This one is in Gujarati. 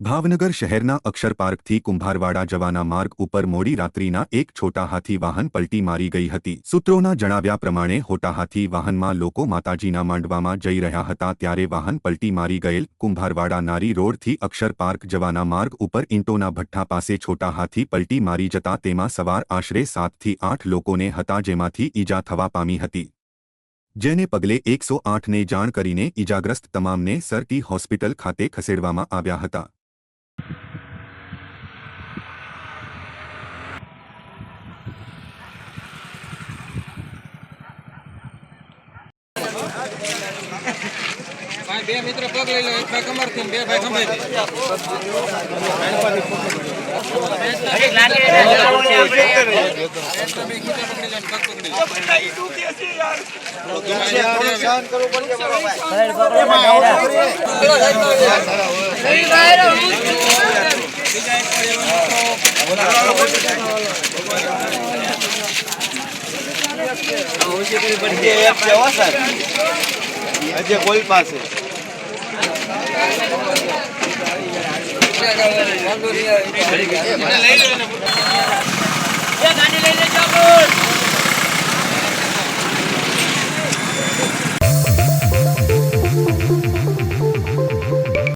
ભાવનગર શહેરના અક્ષર પાર્કથી કુંભારવાડા જવાના માર્ગ ઉપર મોડી રાત્રિના એક છોટા હાથી વાહન પલટી મારી ગઈ હતી. સૂત્રોના જણાવ્યા પ્રમાણે હોટા હાથી વાહનમાં લોકો માતાજીના માંડવામાં જઈ રહ્યા હતા ત્યારે વાહન પલટી મારી ગયેલ કુંભારવાડા નારી રોડથી અક્ષર પાર્ક જવાના માર્ગ ઉપર ઈંટોના ભઠ્ઠા પાસે છોટા હાથી પલટી મારી જતા તેમાં સવાર આશરે સાતથી આઠ લોકોને હતા જેમાંથી ઈજા થવા પામી હતી. જેને પગલે એકસો આઠને જાણ કરીને ઈજાગ્રસ્ત તમામને સરટી હોસ્પિટલ ખાતે ખસેડવામાં આવ્યા હતા. ભાઈ બે મિત્ર પગ લઈ લો એક ભાઈ કમર થી બે ભાઈ ખંભાઈ હજી કોઈ પાસે. લઈ